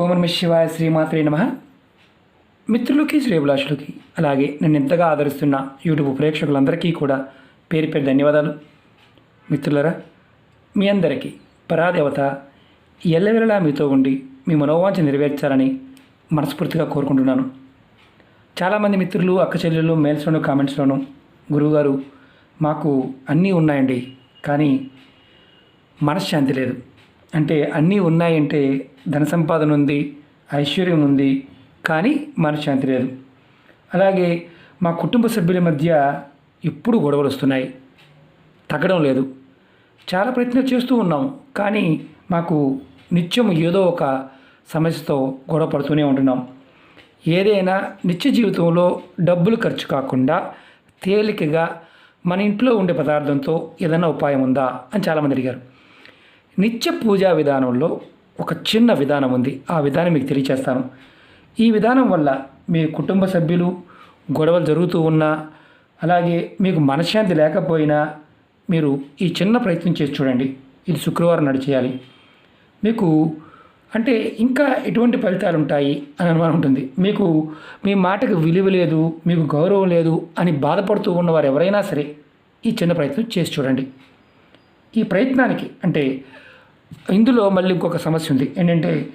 ఓం నమ శివాయ శ్రీమాత్రే నమ. మిత్రులకి శ్రేభిలాషులకి అలాగే నన్ను ఎంతగా ఆదరిస్తున్న యూట్యూబ్ ప్రేక్షకులందరికీ కూడా పేరు పేరు ధన్యవాదాలు. మిత్రులరా మీ అందరికీ పరాదేవత ఎల్లవెల్లలా మీతో ఉండి మీ మనోవాంఛ నెరవేర్చాలని మనస్ఫూర్తిగా కోరుకుంటున్నాను. చాలామంది మిత్రులు అక్క చెల్లెళ్ళు మెయిల్స్లోను కామెంట్స్లోను గురువుగారు మాకు అన్నీ ఉన్నాయండి కానీ మనశ్శాంతి లేదు. అంటే అన్నీ ఉన్నాయంటే ధన సంపాదన ఉంది ఐశ్వర్యం ఉంది కానీ మనశ్శాంతి లేదు. అలాగే మా కుటుంబ సభ్యుల మధ్య ఎప్పుడు గొడవలు వస్తున్నాయి. తగ్గడం లేదు. చాలా ప్రయత్నాలు చేస్తూ ఉన్నాం. కానీ మాకు నిత్యం ఏదో ఒక సమస్యతో గొడవ పడుతూనే ఉంటున్నాం. ఏదైనా నిత్య జీవితంలో డబ్బులు ఖర్చు కాకుండా తేలికగా మన ఇంట్లో ఉండే పదార్థంతో ఏదైనా ఉపాయం ఉందా అని చాలామంది అడిగారు. నిత్య పూజా విధానంలో ఒక చిన్న విధానం ఉంది. ఆ విధానం మీకు తెలియచేస్తాను. ఈ విధానం వల్ల మీ కుటుంబ సభ్యులు గొడవలు జరుగుతూ ఉన్నా అలాగే మీకు మనశ్శాంతి లేకపోయినా మీరు ఈ చిన్న ప్రయత్నం చేసి చూడండి. ఇది శుక్రవారం నాడు చేయాలి. మీకు అంటే ఇంకా ఎటువంటి ఫలితాలు ఉంటాయి అని అనుమానం ఉంటుంది. మీకు మీ మాటకు విలువ లేదు మీకు గౌరవం లేదు అని బాధపడుతూ ఉన్నవారు ఎవరైనా సరే ఈ చిన్న ప్రయత్నం చేసి చూడండి. ఈ ప్రయత్నానికి అంటే ఇందులో మళ్ళీ ఇంకొక సమస్య ఉంది. ఏంటంటే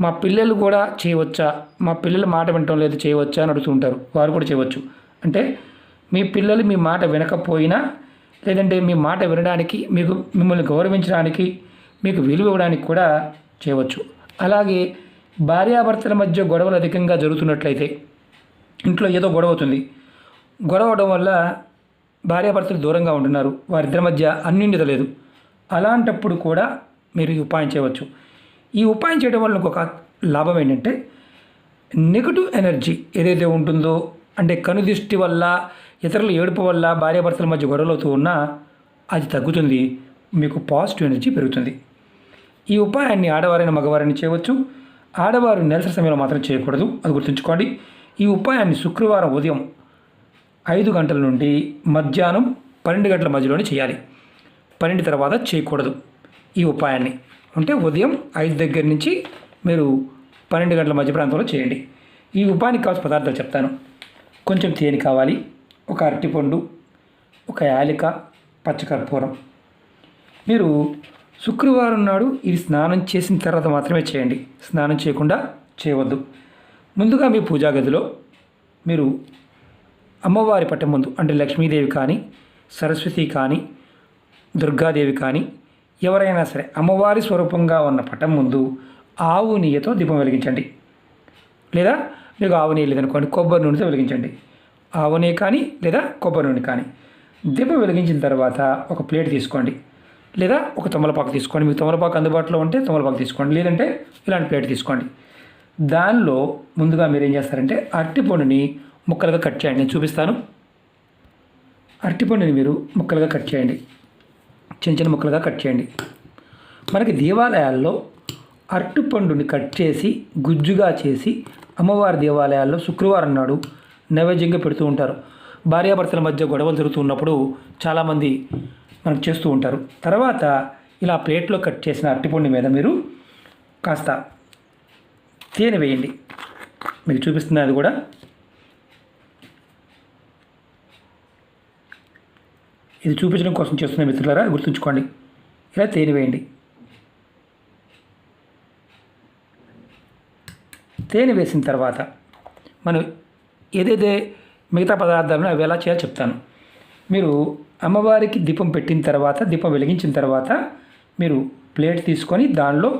మా పిల్లలు కూడా చేయవచ్చా? మా పిల్లలు మాట వినటం లేదు చేయవచ్చా అని అడుగుతుంటారు వారు కూడా చేయవచ్చు. అంటే మీ పిల్లలు మీ మాట వినకపోయినా లేదంటే మీ మాట వినడానికి మీకు మిమ్మల్ని గౌరవించడానికి మీకు విలువ ఇవ్వడానికి కూడా చేయవచ్చు. అలాగే భార్యాభర్తల మధ్య గొడవలు అధికంగా జరుగుతున్నట్లయితే ఇంట్లో ఏదో గొడవ అవుతుంది. గొడవ అవడం వల్ల భార్యాభర్తలు దూరంగా ఉంటున్నారు. వారిద్దరి మధ్య అన్యోన్యత లేదు. అలాంటప్పుడు కూడా మీరు ఈ ఉపాయం చేయవచ్చు. ఈ ఉపాయం చేయడం వల్ల ఇంకొక లాభం ఏంటంటే నెగటివ్ ఎనర్జీ ఏదైతే ఉంటుందో అంటే కనుదిష్టి వల్ల ఇతరుల ఏడుపు వల్ల భార్యాభర్తల మధ్య గొడవలు అవుతూ ఉన్నా అది తగ్గుతుంది మీకు పాజిటివ్ ఎనర్జీ పెరుగుతుంది. ఈ ఉపాయాన్ని ఆడవారైన మగవారిని చేయవచ్చు. ఆడవారు నెలసరి సమయంలో మాత్రం చేయకూడదు అది గుర్తుంచుకోండి. ఈ ఉపాయాన్ని శుక్రవారం ఉదయం ఐదు గంటల నుండి మధ్యాహ్నం పన్నెండు గంటల మధ్యలోనే చేయాలి. పన్నెండు తర్వాత చేయకూడదు. ఈ ఉపాయాన్ని. అంటే ఉదయం ఐదు దగ్గర నుంచి మీరు పన్నెండు గంటల మధ్య ప్రాంతంలో చేయండి. ఈ ఉపాయానికి కావాల్సిన పదార్థాలు చెప్తాను. కొంచెం తేనె కావాలి ఒక అరటిపండు ఒక యాలిక పచ్చకర్పూరం. మీరు శుక్రవారం నాడు ఇది స్నానం చేసిన తర్వాత మాత్రమే చేయండి. స్నానం చేయకుండా చేయవద్దు. ముందుగా మీ పూజా గదిలో మీరు అమ్మవారి పట్టం ముందు అంటే లక్ష్మీదేవి కానీ సరస్వతి కానీ దుర్గాదేవి కానీ ఎవరైనా సరే అమ్మవారి స్వరూపంగా ఉన్న పటం ముందు ఆవు నెయ్యితో దీపం వెలిగించండి. లేదా మీకు ఆవు నెయ్యి లేదనుకోండి కొబ్బరి నూనెతో వెలిగించండి. ఆవు నెయ్యి కానీ లేదా కొబ్బరి నూనె కానీ. దీపం వెలిగించిన తర్వాత ఒక ప్లేట్ తీసుకోండి. లేదా ఒక తమలపాకు తీసుకోండి. మీకు తమలపాకు అందుబాటులో ఉంటే తమలపాకు తీసుకోండి. లేదంటే ఇలాంటి ప్లేట్ తీసుకోండి. దానిలో ముందుగా మీరు ఏం చేస్తారంటే అరటిపండుని ముక్కలుగా కట్ చేయండి. నేను చూపిస్తాను. అరటిపండుని మీరు ముక్కలుగా కట్ చేయండి. చిన్న చిన్న ముక్కలుగా కట్ చేయండి. మనకి దేవాలయాల్లో అరటిపండుని కట్ చేసి గుజ్జుగా చేసి అమ్మవారి దేవాలయాల్లో శుక్రవారం నాడు నైవేద్యంగా పెడుతూ ఉంటారు. భార్యాభర్తల మధ్య గొడవలు జరుగుతున్నప్పుడు చాలామంది మనకు చేస్తూ ఉంటారు. తర్వాత ఇలా ప్లేట్లో కట్ చేసిన అరటిపండు మీద మీరు కాస్త తేనె వేయండి. మీకు చూపిస్తున్నది కూడా ఇది చూపించడం కోసం చేస్తున్న మిత్రులారా గుర్తుంచుకోండి. ఇలా తేనె వేయండి తేనె వేసిన తర్వాత మనం ఏదైతే మిగతా పదార్థాలను అవి ఎలా చేయాలో చెప్తాను. మీరు అమ్మవారికి దీపం పెట్టిన తర్వాత దీపం వెలిగించిన తర్వాత మీరు ప్లేట్ తీసుకొని దానిలో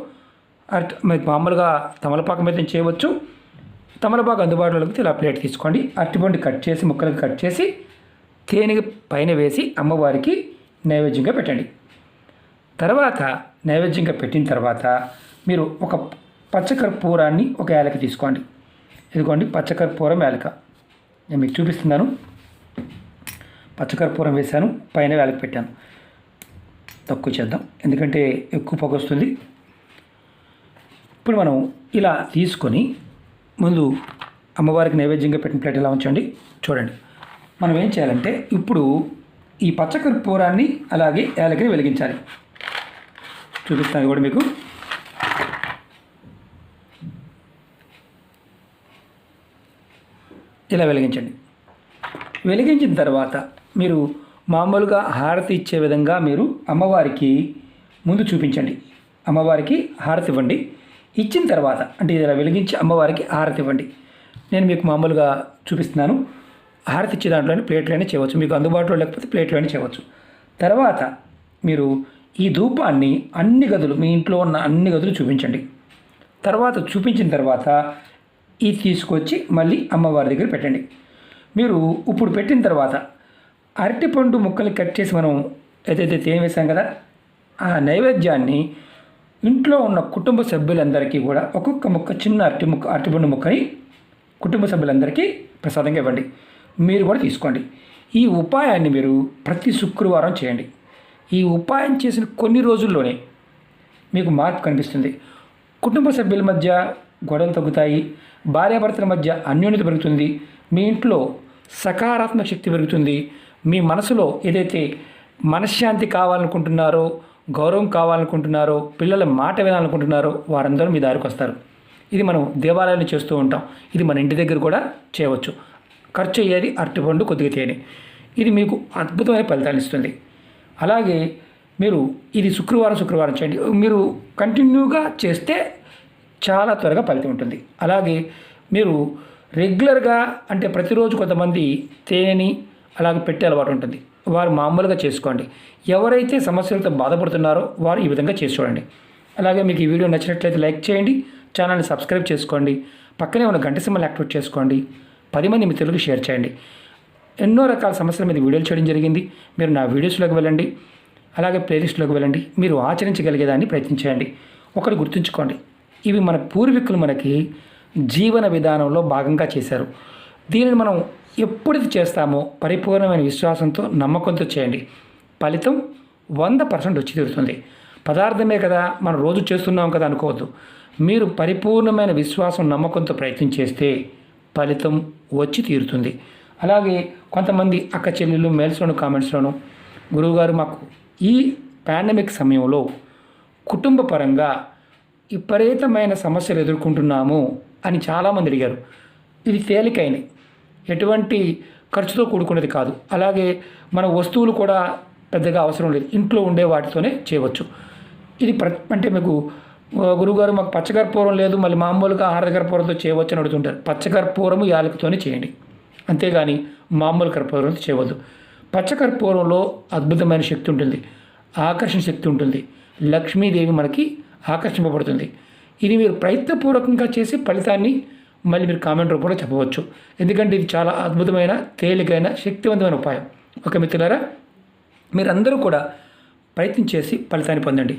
మీకు మామూలుగా తమలపాకు మీద చేయవచ్చు. తమలపాకు అందుబాటులోకి ఇలా ప్లేట్ తీసుకోండి. అరటిపండు కట్ చేసి ముక్కలకు కట్ చేసి తేనె పైన వేసి అమ్మవారికి నైవేద్యంగా పెట్టండి. తర్వాత నైవేద్యంగా పెట్టిన తర్వాత మీరు ఒక పచ్చకర్పూరాన్ని ఒక యాలక తీసుకోండి. ఇదిగోండి పచ్చకర్పూరం యాలక. నేను మీకు చూపిస్తున్నాను. పచ్చకర్పూరం వేశాను పైన వేలక పెట్టాను. తక్కువ చేద్దాం ఎందుకంటే ఎక్కువ పొగ వస్తుంది. ఇప్పుడు మనం ఇలా తీసుకొని ముందు అమ్మవారికి నైవేద్యంగా పెట్టిన ప్లేట్ ఇలా ఉంచండి? చూడండి. మనం ఏం చేయాలంటే ఇప్పుడు ఈ పచ్చకర్పూరాన్ని అలాగే యాలకిని వెలిగించాలి. చూపిస్తాను కూడా మీకు. ఇలా వెలిగించండి. వెలిగించిన తర్వాత మీరు మామూలుగా హారతి ఇచ్చే విధంగా మీరు అమ్మవారికి ముందు చూపించండి. అమ్మవారికి హారతి ఇవ్వండి. ఇచ్చిన తర్వాత అంటే ఇలా వెలిగించి అమ్మవారికి హారతి ఇవ్వండి. నేను మీకు మామూలుగా చూపిస్తున్నాను. హారతి ఇచ్చే దాంట్లోనే ప్లేట్లోనే చేయవచ్చు. మీకు అందుబాటులో లేకపోతే ప్లేట్లోనే చేయవచ్చు. తర్వాత మీరు ఈ ధూపాన్ని అన్ని గదులు మీ ఇంట్లో ఉన్న అన్ని గదులు చూపించండి. తర్వాత చూపించిన తర్వాత ఇది తీసుకొచ్చి మళ్ళీ అమ్మవారి దగ్గర పెట్టండి. మీరు ఇప్పుడు పెట్టిన తర్వాత అరటిపండు ముక్కలు కట్ చేసి మనం ఏదైతే తేనె వేసాం కదా ఆ నైవేద్యాన్ని ఇంట్లో ఉన్న కుటుంబ సభ్యులందరికీ కూడా ఒక్కొక్క ముక్క చిన్న అరటి ముక్క అరటిపండు ముక్కని కుటుంబ సభ్యులందరికీ ప్రసాదంగా ఇవ్వండి. మీరు కూడా తీసుకోండి. ఈ ఉపాయాన్ని మీరు ప్రతి శుక్రవారం చేయండి. ఈ ఉపాయం చేసిన కొన్ని రోజుల్లోనే మీకు మార్పు కనిపిస్తుంది. కుటుంబ సభ్యుల మధ్య గొడవలు తగ్గుతాయి. భార్యాభర్తల మధ్య అన్యోన్యత పెరుగుతుంది. మీ ఇంట్లో సకారాత్మక శక్తి పెరుగుతుంది. మీ మనసులో ఏదైతే మనశ్శాంతి కావాలనుకుంటున్నారో గౌరవం కావాలనుకుంటున్నారో పిల్లల మాట వినాలనుకుంటున్నారో వారందరూ మీ దారికి వస్తారు. ఇది మనం దేవాలయాలు చేస్తూ ఉంటాం. ఇది మన ఇంటి దగ్గర కూడా చేయవచ్చు. ఖర్చు అయ్యేది అరటిపండు కొద్దిగా తేనె. ఇది మీకు అద్భుతమైన ఫలితాలు ఇస్తుంది. అలాగే మీరు ఇది శుక్రవారం శుక్రవారం చేయండి. మీరు కంటిన్యూగా చేస్తే చాలా త్వరగా ఫలితం ఉంటుంది. అలాగే మీరు రెగ్యులర్గా అంటే ప్రతిరోజు కొంతమంది తేనెని అలాగే పెట్టే అలవాటు ఉంటుంది. వారు మామూలుగా చేసుకోండి. ఎవరైతే సమస్యలతో బాధపడుతున్నారో వారు ఈ విధంగా చేసి చూడండి. అలాగే మీకు ఈ వీడియో నచ్చినట్లయితే లైక్ చేయండి. ఛానల్ని సబ్స్క్రైబ్ చేసుకోండి. పక్కనే ఉన్న గంట సింబల్ యాక్టివేట్ చేసుకోండి. పది మంది మిత్రులకు షేర్ చేయండి. ఎన్నో రకాల సమస్యల మీద వీడియోలు చేయడం జరిగింది. మీరు నా వీడియోస్లోకి వెళ్ళండి. అలాగే ప్లేలిస్ట్లోకి వెళ్ళండి. మీరు ఆచరించగలిగేదాన్ని ప్రయత్నించండి ఒకటి గుర్తుంచుకోండి. ఇవి మన పూర్వీకులు మనకి జీవన విధానంలో భాగంగా చేశారు. దీనిని మనం ఎప్పుడైతే చేస్తామో పరిపూర్ణమైన విశ్వాసంతో నమ్మకంతో చేయండి. ఫలితం వంద పర్సెంట్ వచ్చి తీరుతుంది. పదార్థమే కదా మనం రోజు చేస్తున్నాం కదా అనుకోవద్దు. మీరు పరిపూర్ణమైన విశ్వాసం నమ్మకంతో ప్రయత్నం చేస్తే ఫలితం వచ్చి తీరుతుంది. అలాగే కొంతమంది అక్క చెల్లెళ్ళు మెయిల్స్లోను కామెంట్స్లోను గురువుగారు మాకు ఈ పాండమిక్ సమయంలో కుటుంబ పరంగా విపరీతమైన సమస్యలు ఎదుర్కొంటున్నాము అని చాలామంది అడిగారు. ఇది తేలికైనది ఎటువంటి ఖర్చుతో కూడుకున్నది కాదు. అలాగే మన వస్తువులు కూడా పెద్దగా అవసరం లేదు. ఇంట్లో ఉండే వాటితోనే చేయవచ్చు. ఇది ప్ర అంటే మీకు గురువుగారు మాకు పచ్చకర్పూరం లేదు. మళ్ళీ మామూలుగా ఆహార కర్పూరంతో చేయవచ్చు అని అడుగుతుంటారు. పచ్చకర్పూరము యాలకుతోనే చేయండి. అంతేగాని మామూలు కర్పూరంతో చేయవద్దు. పచ్చకర్పూరంలో అద్భుతమైన శక్తి ఉంటుంది. ఆకర్షణ శక్తి ఉంటుంది. లక్ష్మీదేవి మనకి ఆకర్షింపబడుతుంది. ఇది మీరు ప్రయత్నపూర్వకంగా చేసి ఫలితాన్ని మళ్ళీ మీరు కామెంట్ రూపంలో చెప్పవచ్చు. ఎందుకంటే ఇది చాలా అద్భుతమైన తేలికైన శక్తివంతమైన ఉపాయం. ఓకే మిత్రులారా మీరందరూ కూడా ప్రయత్నం చేసి ఫలితాన్ని పొందండి.